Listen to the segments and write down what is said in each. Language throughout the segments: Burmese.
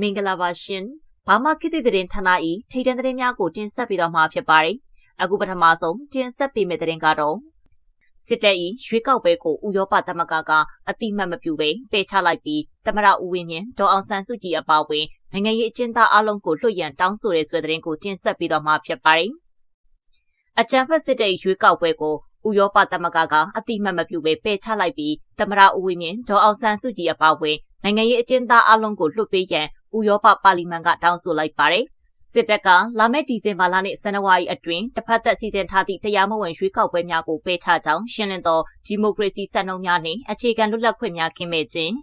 မင်္ဂလာပါရှင်ဘာမခေတ်သစ်သတင်းဌာန၏ထိတ်တန့်သတင်းများကိုတင်ဆက်ပေးသွားမှာဖြစ်ပါတယ်အခုပထမဆုံးတင်ဆက်ပေးမယ့်သတင်းကတော့စစ်တပ်၏ရွေးကောက်ပွဲကိုဥရောပသမဂ္ဂကအတိမတ်မပြုဘဲပယ်ချလိုက်ပြီးသမရဦးဝင်းမြင့်ဒေါ်အောင်ဆန်းစုကြည်အပါအဝင်နိုင်ငံရေးအကျဉ်းသားအလုံးကိုလွှတ်ရန်တောင်းဆိုတဲ့ဆွေသတင်းကိုတင်ဆက်ပေးသွားမှာဖြစ်ပါတယ်အကြံဖက်စစ်တပ်ရွေးကောက်ပွဲကိုဥရောပသမဂ္ဂကအတိမတ်မပြုဘဲပယ်ချလိုက်ပြီးသမရဦးဝင်းမြင့်ဒေါ်အောင်ဆန်းစုကြည်အပါအဝင်နိုင်ငံရေးအကျဉ်းသားအလုံးကိုလွှတ်ပေးရန် ဥရောပပါလီမန်ကတောင်းဆိုလိုက်ပါတယ်။စစ်တပ်ကလာမယ့်ဒီဇင်ဘာလနဲ့ဇန်နဝါရီအတွင်းတစ်ဖက်သက်စီစဉ်ထားသည့်တရားမဝင်ရွေးကောက်ပွဲများကိုပယ်ချကြောင်းရှင်းလင်းသောဒီမိုကရေစီစံနှုန်းများနှင့်အခြေခံလွတ်လပ်ခွင့်များကင်းမဲ့ခြင်း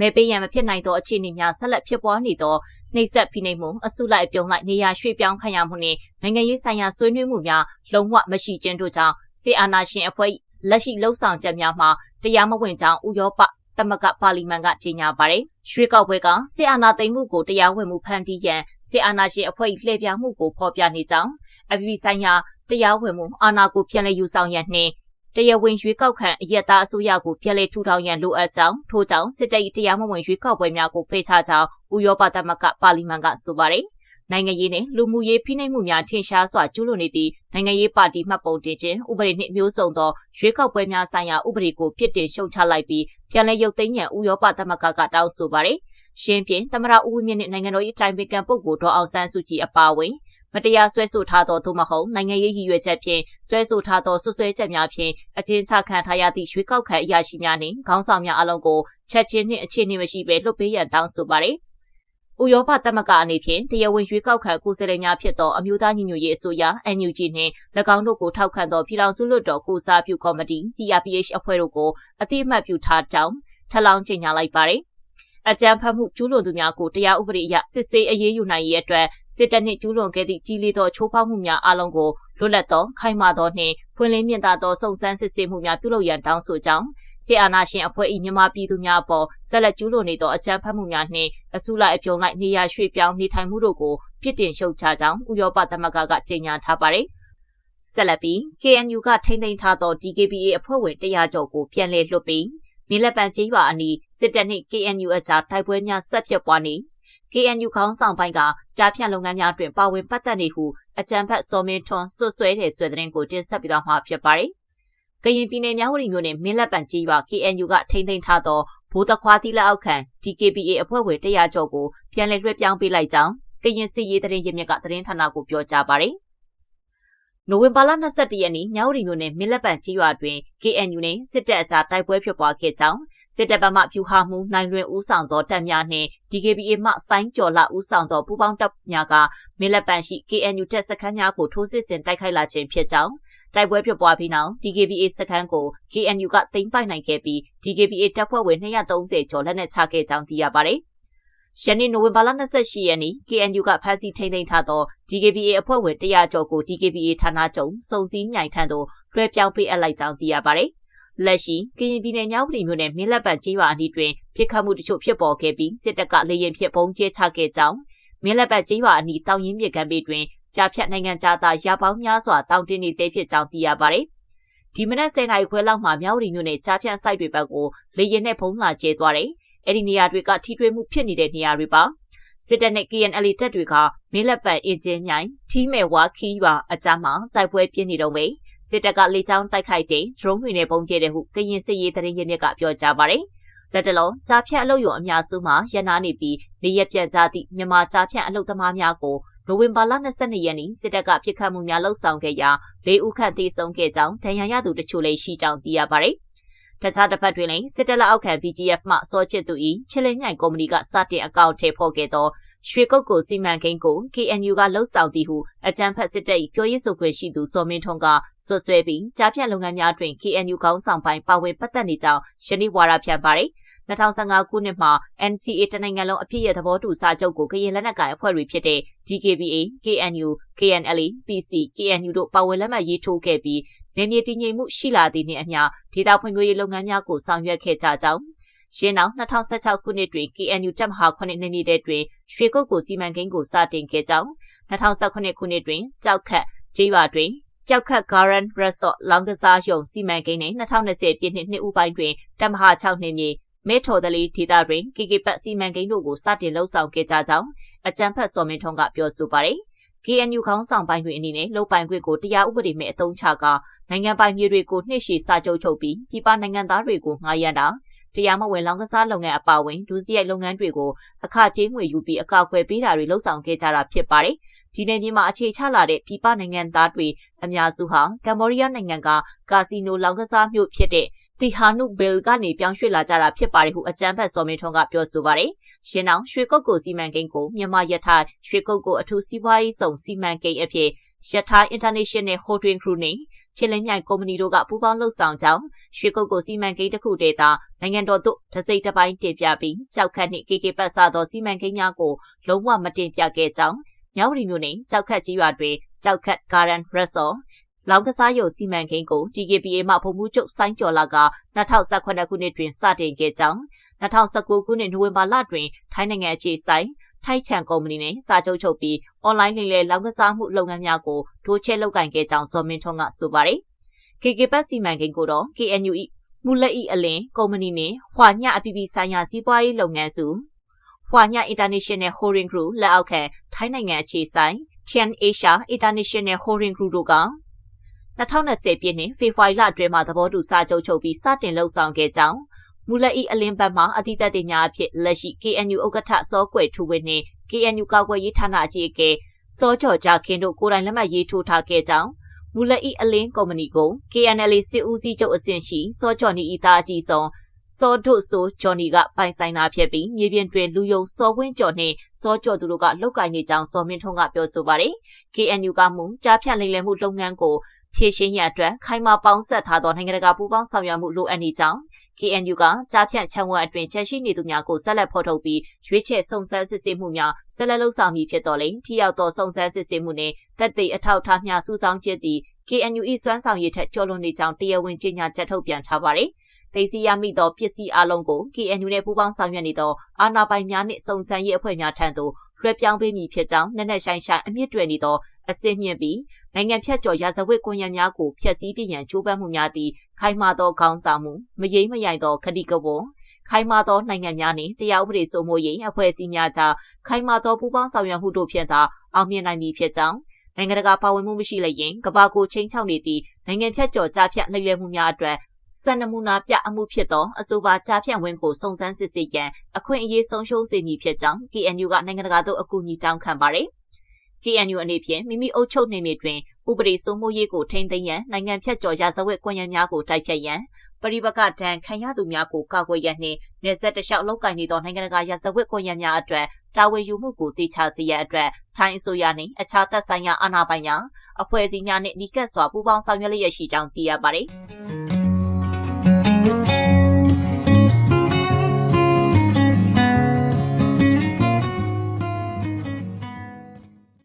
မဲပေးရန်မဖြစ်နိုင်သောအခြေအနေများဆက်လက်ဖြစ်ပွားနေသောနှိပ်စက်ဖိနှိပ်မှုအစုလိုက်အပြုံလိုက်နေရာရွှေ့ပြောင်းခံရမှုနှင့်နိုင်ငံရေးဆိုင်ရာဆွေးနွေးမှုများလုံးဝမရှိခြင်းတို့ကြောင့်စေအာနာရှင်အဖွဲ့လက်ရှိလှုပ်ဆောင်ချက်များမှာတရားမဝင်ကြောင်းဥရောပ သမဂပါလီမန်ကကြေညာပါတယ်။ရွှေကောက်ပွဲကစစ်အာဏာသိမ်းမှုကိုတရားဝင်မှုဖန်တီးရန်စစ်အာဏာရှင်အဖွဲ့လှည့်ပြမှုကိုဖော်ပြနေကြောင်းအပြည်ပြည်ဆိုင်ရာတရားဝင်မှုအာဏာကိုပြန်လည်ယူဆောင်ရန်နှင့်တရားဝင်ရွေးကောက်ခံအရက်သားအစိုးရကိုပြန်လည်ထူထောင်ရန်လိုအပ်ကြောင်းထို့ကြောင့်စစ်တပ်တရားမဝင်ရွေးကောက်ပွဲများကိုဖိတ်ချကြောင်းဥရောပသမဂပါလီမန်ကဆိုပါတယ် နိုင်ငံရေးနဲ့လူမှုရေးဖိနှိပ်မှုများထင်ရှားစွာကျူးလွန်နေသည့်နိုင်ငံရေးပါတီမှတ်ပုံတင်ခြင်းဥပဒေနှင့်မျိုးစုံသောရွေးကောက်ပွဲများဆိုင်ရာဥပဒေကိုပြစ်တင်ရှုတ်ချလိုက်ပြီးပြန်လည်ရုပ်သိမ်းရန်ဥရောပသမဂ္ဂကတောင်းဆိုပါတယ်။ရှင်းပြသမရဦးဝင်းမြင့်နှင့်နိုင်ငံတော်၏တိုင်ပင်ခံပုဂ္ဂိုလ်ဒေါ်အောင်ဆန်းစုကြည်အပါအဝင်မတရားဆွဲဆိုထားသောသို့မဟုတ်နိုင်ငံရေးရည်ရွယ်ချက်ဖြင့်ဆွဲဆိုထားသောဆွဆွဲချက်များဖြင့်အကျဉ်းချခံထားရသည့်ရွေးကောက်ခံအရာရှိများနှင့်ခေါင်းဆောင်များအလုံးကိုချက်ချင်းနှင့်အခြေအနေမရှိဘဲလွှတ်ပေးရန်တောင်းဆိုပါသည် ဥရောပသမဂ္ဂအနေဖြင့်တရားဝင်ရွေးကောက်ခံကိုယ်စားလှယ်များဖြစ်သောအမျိုးသားညီညွတ်ရေးအစိုးရ NUG နှင့်၎င်းတို့ကိုထောက်ခံသောပြည်ထောင်စုလွှတ်တော်ကိုစားပြုကော်မတီ CRPH အဖွဲ့တို့ကိုအတိအမှတ်ပြုထားကြောင်းထပ်လောင်းကြေညာလိုက်ပါတယ်။အကြမ်းဖက်မှုကျူးလွန်သူများကိုတရားဥပဒေအရစစ်ဆေးအရေးယူနိုင်ရေးအတွက်စစ်တပ်နှင့်ကျူးလွန်ခဲ့သည့်ကြီးလေးသောချိုးဖောက်မှုများအလုံးကိုလွတ်လပ်သောခိုင်မာသောနှင့်ဖွင့်လင်းမြင့်သာသောစုံစမ်းစစ်ဆေးမှုများပြုလုပ်ရန်တောင်းဆိုကြောင်း စစ်အာဏာရှင်အဖွဲ့၏မြန်မာပြည်သူများအပေါ်ဆက်လက်ကျူးလွန်နေသောအကြမ်းဖက်မှုများနှင့်အစုလိုက်အပြုံလိုက်နေရာရွှေ့ပြောင်းနေထိုင်မှုတို့ကိုပြစ်တင်ရှုတ်ချကြောင်းဥရောပသမဂ္ဂကကြေညာထားပါတယ်။ဆက်လက်ပြီး KNU ကထိမ့်သိမ်းထားသော DKBA အဖွဲ့ဝင်100ကျော်ကိုပြန်လည်လွှတ်ပြီးမင်းလက်ပံကျေးရွာအနီးစစ်တပ်နှင့် KNU အကြားတိုက်ပွဲများဆက်ဖြစ်ပွားနေ KNU ခေါင်းဆောင်ပိုင်းကကြားဖြတ်လုပ်ငန်းများတွင်ပါဝင်ပတ်သက်နေဟုအကြံဖတ်စော်မင်းထွန်းဆွဆွဲတဲ့ဆွဲတဲ့ကိုတင်ဆက်ပြီးတော့မှာဖြစ်ပါတယ်။ ကရင်ပြည်နယ်မြဝတီမြို့နယ်မင်းလက်ပံကြီးရွာ KNU ကထိမ့်သိမ်းထားသောဘိုးသခွားသီးလက်အောက်ခံ DKBA အဖွဲ့ဝင်100ကျော်ကိုပြန်လည်လွှဲပြောင်းပေးလိုက်ကြောင်းကရင်စစ်ရေးတရင်ရမြက်ကသတင်းဌာနကိုပြောကြားပါတယ်။နိုဝင်ဘာလ22ရက်နေ့မြဝတီမြို့နယ်မင်းလက်ပံကြီးရွာတွင် KNU နဲ့စစ်တပ်အကြားတိုက်ပွဲဖြစ်ပွားခဲ့ကြောင်းစစ်တပ်ဗမာဖြူဟာမှုနိုင်လွင်ဦးဆောင်သောတပ်များနှင့် DKBA မှဆိုင်းကျော်လာဦးဆောင်သောပူးပေါင်းတပ်များကမင်းလက်ပံရှိ KNU တပ်စခန်းများကိုထိုးစစ်ဆင်တိုက်ခိုက်လာခြင်းဖြစ်ကြောင်း တိုက်ပွဲဖြစ်ပွားပြီးနောက် DKBA စခန်းကို KNU ကသိမ်းပိုက်နိုင်ခဲ့ပြီး DKBA တပ်ဖွဲ့ဝင်230ကျော်လက်နက်ချခဲ့ကြောင်းသိရပါတယ်။ယနေ့နိုဝင်ဘာလ28ရက်နေ့ KNU ကဖမ်းဆီးထိန်းသိမ်းထားသော DKBA အဖွဲ့ဝင်100ကျော်ကို DKBA ဌာနချုပ်စုံစည်းမြိုင်ထံသို့လွှဲပြောင်းပေးအပ်လိုက်ကြောင်းသိရပါတယ်။လက်ရှိကရင်ပြည်နယ်မြောက်ပြည်မြို့နယ်မင်းလက်ပံကျေးရွာအနီးတွင်ပြစ်ခတ်မှုတချို့ဖြစ်ပေါ်ခဲ့ပြီးစစ်တပ်ကလေရင်ဖြစ်ပုံကျဲချခဲ့ကြောင်းမင်းလက်ပံကျေးရွာအနီးတောင်ရင်မြစ်ကမ်းဘေးတွင် ကြားဖြတ်နိုင်ငံသားသားရပေါင်းများစွာတောင်းတင်းနေစေဖြစ်ကြောင်းသိရပါတယ်။ဒီမနက်10:00နာရီခွဲလောက်မှာမြောက်ရီမြို့နယ်ကြားဖြတ်ဆိုင်တွေဘက်ကိုလေရင်နဲ့ဖုံးလာကျဲသွားတယ်။အဲ့ဒီနေရာတွေကထိတွေ့မှုဖြစ်နေတဲ့နေရာတွေပါ။စစ်တပ်နဲ့ KNL တပ်တွေကမင်းလက်ပတ်အင်ဂျင်မြိုင်ထီးမယ်ဝါခီးရွာအကြမ်းမှာတိုက်ပွဲပြင်းနေတော့မယ်။စစ်တပ်ကလေကြောင်းတိုက်ခိုက်တဲ့ drone တွေနဲ့ပုံကျဲတဲ့ဟုကရင်စစ်ရေးတရင်ရမြက်ကပြောကြားပါတယ်။လက်တလုံးကြားဖြတ်အလုပ်ရုံအများစုမှာရန်နာနေပြီးနေရပြန်ကြသည့်မြန်မာကြားဖြတ်အလုပ်သမားများကို နိုဝင်ဘာလ22ရက်နေ့စစ်တပ်ကပြစ်ခတ်မှုများလှုပ်ဆောင်ခဲ့ရာ၄ဦးခန့်သေဆုံးခဲ့ကြောင်းဒဏ်ရာရသူတချို့လည်းရှိကြောင်းသိရပါတယ်။တခြားတစ်ဖက်တွင်လည်းစစ်တပ်လက်အောက်ခံ BGF မှစောချစ်သူ၏ချစ်လင်းမြိုင်ကုမ္ပဏီကစတင်အကောင့်ထဲဖော်ခဲ့သောရွှေကုတ်ကိုစီမံကိန်းကို KNU ကလှုပ်ဆောင်သည်ဟုအကြံဖက်စစ်တပ်၏ပြောရေးဆိုခွင့်ရှိသူစောမင်းထွန်းကဆွဆွဲပြီးကြားဖြတ်လုပ်ငန်းများတွင် KNU ခေါင်းဆောင်ပိုင်းပါဝင်ပတ်သက်နေကြောင်းရှင်းဝါရဖြန့်ပါတယ်။ 2015ခုနှစ်မှာ NCA တနိုင်ငံလုံးအပြည့်ရဲ့သဘောတူစာချုပ်ကိုကရင်လက်နက်ကိုင်အဖွဲ့တွေဖြစ်တဲ့ DKBA, KNU, KNLA, PC, KNU တို့ပါဝင်လက်မှတ်ရေးထိုးခဲ့ပြီးနေမြေတည်ငြိမ်မှုရှိလာသည့်နှင့်အမျှဒေသဖွံ့ဖြိုးရေးလုပ်ငန်းများကိုဆောင်ရွက်ခဲ့ကြကြောင်းရှင်းနောက်2016ခုနှစ်တွင် KNU တပ်မဟာ9နေမြေတဲတွင်ရွှေကုတ်ကိုစီမံကိန်းကိုစတင်ခဲ့ကြောင်း2018ခုနှစ်တွင်ကြောက်ခတ်ကျေးရွာတွင်ကြောက်ခတ် Garden Resort လောင်ကစားရုံစီမံကိန်းနှင့်2020ပြည့်နှစ်နှစ်ဦးပိုင်းတွင်တပ်မဟာ6နေမြေ မဲထော်တလီဒေတာတွင် KK ပတ်စီမံကိန်းတို့ကိုစတင်လှုပ်ဆောင်ခဲ့ကြကြောင်းအကြံဖတ်စော်မင်းထွန်းကပြောဆိုပါတယ်။ KNU ခေါင်းဆောင်ပိုင်းတွေအနေနဲ့လုံပိုင်ခွင့်ကိုတရားဥပဒေမဲ့အသုံးချကနိုင်ငံပိုင်မြေတွေကိုနှိပ်ရှည်စာချုပ်ချုပ်ပြီးပြည်ပနိုင်ငံသားတွေကိုငှားရမ်းတာတရားမဝင်လောင်ကစားလုပ်ငန်းအပါအဝင်ဒုစရိုက်လုပ်ငန်းတွေကိုအခကြေးငွေယူပြီးအကောက်ခွဲပေးတာတွေလှုပ်ဆောင်ခဲ့ကြတာဖြစ်ပါတယ်။ဒီနယ်မြေမှာအခြေချလာတဲ့ပြည်ပနိုင်ငံသားတွေအများစုဟာကမ္ဘောဒီးယားနိုင်ငံကကာစီနိုလောင်ကစားမြို့ဖြစ်တဲ့ တီဟာနုဘယ်ကနေပြောင်းရွှေ့လာကြတာဖြစ်ပါတယ်ဟုအကြံဖတ်စော်မင်းထွန်းကပြောဆိုပါတယ်။ရှင်းအောင်ရွှေကုတ်ကိုစီမံကိန်းကိုမြန်မာရထိုင်ရွှေကုတ်ကိုအထူးစီးပွားရေးဆောင်စီမံကိန်းအဖြစ်ရထိုင် International Holding Group နဲ့ချင်းလင်းမြိုင်ကုမ္ပဏီတို့ကပူးပေါင်းလှုပ်ဆောင်ကြောင်းရွှေကုတ်ကိုစီမံကိန်းတစ်ခုတည်းသာနိုင်ငံတော်သို့တစိမ့်တစ်ပိုင်းတင်ပြပြီးကြောက်ခတ်နှင့် KK ပတ်စားသောစီမံကိန်းများကိုလုံးဝမတင်ပြခဲ့ကြောင်းမြောက်ရီမြို့နယ်ကြောက်ခတ်ကြီးရွာတွင်ကြောက်ခတ် Garden Resort လောင်ကစားရုံစီမံကိန်းကို TKPA မှပုံမှုချုပ်ဆိုင်းကျော်လာက2018ခုနှစ်တွင်စတင်ခဲ့ကြောင်း2019ခုနှစ်နိုဝင်ဘာလတွင်ထိုင်းနိုင်ငံအခြေစိုက်ထိုက်ချန်ကုမ္ပဏီနဲ့စာချုပ်ချုပ်ပြီးအွန်လိုင်းလိမ်လည်လောင်ကစားမှုလုပ်ငန်းများကိုတိုးချဲ့လုပ်ကိုင်ခဲ့ကြောင်းဇော်မင်းထွန်းကဆိုပါတယ်။ KK ပတ်စီမံကိန်းကိုတော့ KNU ၏မူလက်ဤအလင်းကုမ္ပဏီနှင့်ဟွာညအပြည်ပြည်ဆိုင်ရာစီးပွားရေးလုပ်ငန်းစုဟွာည International Holding Group လက်အောက်ခံထိုင်းနိုင်ငံအခြေစိုက် Tian Asia International Holding Group တို့က 2020ပြည့်နှစ်ဖေဖော်ဝါရီလအတွင်းမှာသဘောတူစာချုပ်ချုပ်ပြီးစတင်လှုပ်ဆောင်ခဲ့ကြောင်းမူလက်ဤအလင်းဘက်မှအသီးသက်တွေများအဖြစ်လက်ရှိ KNU ဥက္ကဋ္ဌစောကွယ်ထူဝင်းနှင့် KNU ကာကွယ်ရေးဌာနအကြီးအကဲစောကျော်ကြခင်တို့ကိုယ်တိုင်လက်မှတ်ရေးထိုးထားခဲ့ကြောင်းမူလက်ဤအလင်းကုမ္ပဏီကို KNL စစ်ဦးစီးချုပ်အဆင့်ရှိစောကျော်နီဤသားအကြီးဆုံးစောဒုဆိုဂျော်နီကပိုင်ဆိုင်တာဖြစ်ပြီးမြေပြင်တွင်လူယုံစောဝင်းကျော်နှင့်စောကျော်သူတို့ကလောက်ကိုင်းနေကြောင်းစောမင်းထွန်းကပြောဆိုပါတယ်။ KNU ကမူကြားဖြတ်လိမ်လည်မှုလုပ်ငန်းကို ဖြည့်ရှင်းရန်အတွက်ခိုင်မာပေါင်းဆက်ထားသောနိုင်ငံတကာပူးပေါင်းဆောင်ရွက်မှုလိုအပ်နေကြောင်း KNU ကကြားဖြတ်ချမ်းဝတ်အတွင်ချက်ရှိနေသူများကိုဆက်လက်ဖော်ထုတ်ပြီးရွေးချယ်စုံစမ်းစစ်ဆေးမှုများဆက်လက်လုပ်ဆောင်မည်ဖြစ်တော်လဲထိရောက်သောစုံစမ်းစစ်ဆေးမှုနှင့်တက်သိအထောက်အထားများစုဆောင်းခြင်းသည် KNU ၏စွမ်းဆောင်ရည်ထက်ကျော်လွန်နေကြောင်းတရားဝင်ကြေညာချက်ထုတ်ပြန်ထားပါတ ယ်။သိစီရမိသောပစ္စည်းအလုံးကို KNU နဲ့ပူးပေါင်းဆောင်ရွက်နေသောအာဏာပိုင်များနှင့်စုံစမ်းရေးအဖွဲ့များထံသို့လွှဲပြောင်းပေးမည်ဖြစ်ကြောင်းနက်နက်ရှိုင်းရှိုင်းအမြင့်တွယ်နေသောအစစ်မြင့်ပြီးနိုင်ငံဖြတ်ကျော်ရာဇဝတ်ကွန်ရက်များကိုဖျက်ဆီးပြရန်ကြိုးပမ်းမှုများသည်ခိုင်မာသောခေါင်းဆောင်မှုမရိမ့်မရိုင်သောခတိကဝွန်ခိုင်မာသောနိုင်ငံများနှင့်တရားဥပဒေစိုးမိုးရေးအဖွဲ့အစည်းများကြားခိုင်မာသောပူးပေါင်းဆောင်ရွက်မှုတို့ဖြင့်သာအောင်မြင်နိုင်မည်ဖြစ်ကြောင်းနိုင်ငံတကာပါဝင်မှုမရှိလျင်ကဘာကိုချင်းချောက်နေသည့်နိုင်ငံဖြတ်ကျော်ကြားဖြတ်လှည့်လည်မှုများအတွက် စံနမူနာပြအမှုဖြစ်သောအဆိုပါကြားဖြတ်ဝင်ကိုစုံစမ်းစစ်ဆေးရန်အခွင့်အရေးဆုံးရှုံးစေမည်ဖြစ်ကြောင်း KNU ကနိုင်ငံတကာသို့အကူအညီတောင်းခံပါတယ်။ KNU အနေဖြင့်မိမိအုပ်ချုပ်နေမြေတွင်ဥပဒေစိုးမိုးရေးကိုထိန်းသိမ်းရန်နိုင်ငံဖြတ်ကျော်ရာဇဝတ်ကွန်ရက်များကိုတိုက်ဖြတ်ရန်ပရိပကတန်ခံရသူများကိုကာကွယ်ရန်နှင့်နေဆက်တလျှောက်လောက်ကင်နေသောနိုင်ငံတကာရာဇဝတ်ကွန်ရက်များအတွက်တာဝန်ယူမှုကိုတေချာစေရန်အတွက်ထိုင်းအစိုးရနှင့်အခြားသက်ဆိုင်ရာအာဏာပိုင်များအဖွဲ့အစည်းများနှင့်နီးကပ်စွာပူးပေါင်းဆောင်ရွက်လျက်ရှိကြောင်းသိရပါတယ်။